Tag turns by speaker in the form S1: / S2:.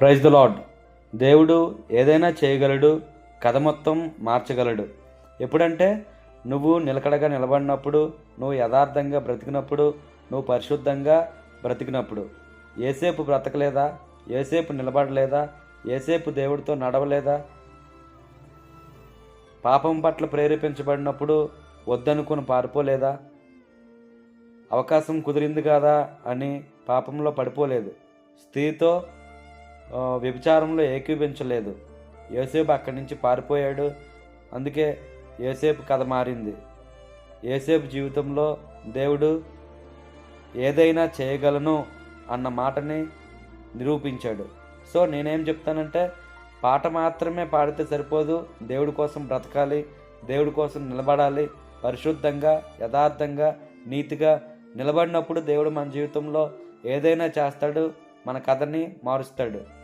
S1: Praise the lord దేవుడు ఏదైనా చేయగలడు కథ మొత్తం మార్చగలడు. ఎప్పుడంటే నువ్వు నిలకడగా నిలబడినప్పుడు నువ్వు యథార్థంగా బ్రతికినప్పుడు నువ్వు పరిశుద్ధంగా బ్రతికినప్పుడు. ఏసేపు బ్రతకలేదా? ఏసేపు నిలబడలేదా? ఏసేపు దేవుడితో నడవలేదా? పాపం పట్ల ప్రేరేపించబడినప్పుడు వద్దనుకుని పారిపోలేదా? అవకాశం కుదిరింది కదా అని పాపంలో పడిపోలేదు. స్త్రీతో వ్యభిచారంలో ఏకీభించలేదు ఏసేపు అక్కడి నుంచి పారిపోయాడు. అందుకే ఏసేపు కథ మారింది. ఏసేపు జీవితంలో దేవుడు ఏదైనా చేయగలను అన్న మాటని నిరూపించాడు. సో నేనేం చెప్తానంటే పాట మాత్రమే పాడితే సరిపోదు. దేవుడి కోసం బ్రతకాలి. దేవుడి కోసం నిలబడాలి. పరిశుద్ధంగా యథార్థంగా నీతిగా నిలబడినప్పుడు దేవుడు మన జీవితంలో ఏదైనా చేస్తాడు. మన కథని మారుస్తాడు.